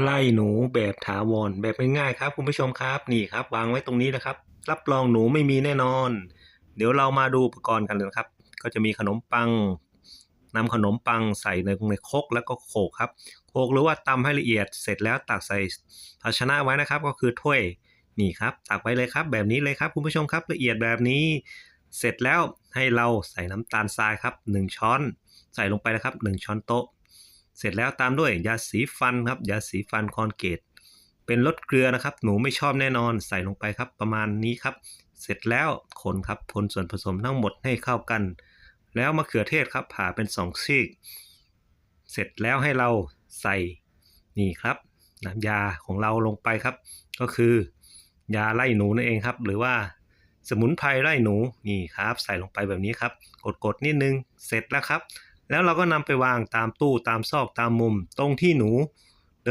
ไล่หนูแบบถาวรแบบง่ายๆครับ คุณผู้ชมครับนี่ครับ วางไว้ตรงนี้นะครับ รับรองหนูไม่มีแน่นอน เดี๋ยวเรามาดูอุปกรณ์กันเลยนะครับ ก็จะมีขนมปังนำขนมปังใส่ในในคกแล้วก็โขกครับโขกหรือว่าตำให้ละเอียดเสร็จแล้วตักใส่ภาชนะไว้นะครับ ก็คือถ้วยนี่ครับตักไว้เลยครับ แบบนี้เลยครับ คุณผู้ชมครับละเอียดแบบนี้ เสร็จแล้วให้เราใส่น้ำตาลทรายครับ 1 ช้อน ใส่ลงไปนะครับ 1 ช้อนโต๊ะ เสร็จแล้วตามด้วยยาสีฟันครับยาสีฟันคอนเกตเป็นรสเกลือนะครับ หนูไม่ชอบแน่นอนใส่ลงไปครับ ประมาณนี้ครับ เสร็จแล้วคนครับคนส่วนผสมทั้งหมดให้เข้ากัน แล้วมะเขือเทศครับผ่าเป็นสองซีก เสร็จแล้วให้เราใส่นี่ครับ น้ำยาของเราลงไปครับ ก็คือยาไล่หนูนั่นเองครับ หรือว่าสมุนไพรไล่หนูนี่ครับ ใส่ลงไปแบบนี้ครับ กดๆนิดนึงเสร็จแล้วครับ แล้วเราก็นำไปวางตามตู้ตามซอกตามมุม ตรงที่หนู